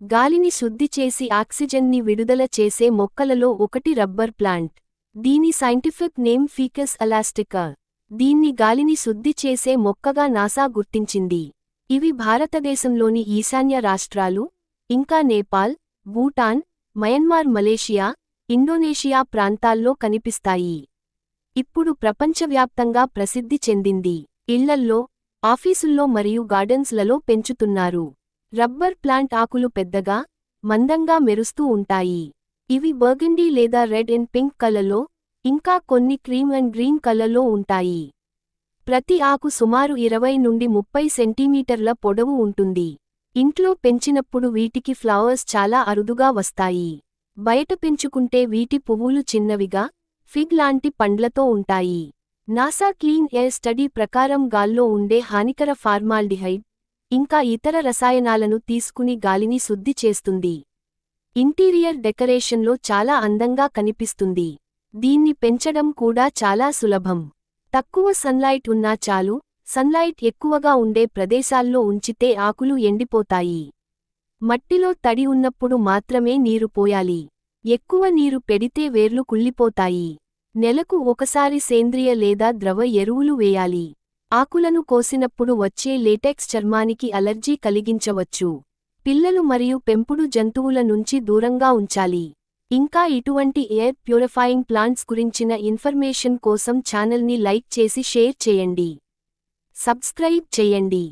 గాలిని శుద్ధి చేసి ఆక్సిజన్ని విడుదల చేసే మొక్కలలో ఒకటి రబ్బర్ ప్లాంట్. దీని సైంటిఫిక్ నేమ్ ఫీకస్ అలాస్టికా దీన్ని గాలిని శుద్ధి చేసే మొక్కగా నాసా గుర్తించింది. ఇవి భారతదేశంలోని ఈశాన్య రాష్ట్రాలు ఇంకా Nepal Bhutan Myanmar Malaysia Indonesia ప్రాంతాల్లో కనిపిస్తాయి. ఇప్పుడు ప్రపంచవ్యాప్తంగా ప్రసిద్ధి చెందింది. ఇళ్ళల్లో ఆఫీసుల్లో మరియు గార్డెన్స్లలో పెంచుతున్నారు. రబ్బర్ ప్లాంట్ ఆకులు పెద్దగా మందంగా మెరుస్తూ ఉంటాయి. ఇవి బర్గండీ లేదా రెడ్ అండ్ పింక్ కలర్లో ఇంకా కొన్ని క్రీమ్ అండ్ గ్రీన్ కలలో ఉంటాయి. ప్రతి ఆకు సుమారు ఇరవై నుండి ముప్పై సెంటీమీటర్ల పొడవు ఉంటుంది. ఇంట్లో పెంచినప్పుడు వీటికి ఫ్లవర్స్ చాలా అరుదుగా వస్తాయి. బయట పెంచుకుంటే వీటి పువ్వులు చిన్నవిగా ఫిగ్ లాంటి పండ్లతో ఉంటాయి. నాసా క్లీన్ ఎయిర్ స్టడీ ప్రకారం గాల్లో ఉండే హానికర ఫార్మాల్డిహైడ్ ఇంకా ఇతర రసాయనాలను తీసుకుని గాలిని శుద్ధి చేస్తుంది. ఇంటీరియర్ డెకరేషన్లో చాలా అందంగా కనిపిస్తుంది. దీన్ని పెంచడం కూడా చాలా సులభం. తక్కువ సన్లైట్ ఉన్నా చాలు సన్లైట్ ఎక్కువగా ఉండే ప్రదేశాల్లో ఉంచితే ఆకులు ఎండిపోతాయి. మట్టిలో తడి ఉన్నప్పుడు మాత్రమే నీరు పోయాలి. ఎక్కువ నీరు పెడితే వేర్లు కుళ్ళిపోతాయి. నెలకు ఒకసారి సేంద్రియ లేదా ద్రవ ఎరువులు వేయాలి. ఆకులను కోసినప్పుడు వచ్చే లేటెక్స్ చర్మానికి అలర్జీ కలిగించవచ్చు. పిల్లలు మరియు పెంపుడు జంతువుల నుంచి దూరంగా ఉంచాలి. ఇంకా ఇటువంటి ఎయిర్ ప్యూరిఫైయింగ్ ప్లాంట్స్ గురించిన ఇన్ఫర్మేషన్ కోసం ఛానల్ని లైక్ చేసి షేర్ చేయండి. సబ్స్క్రైబ్ చేయండి.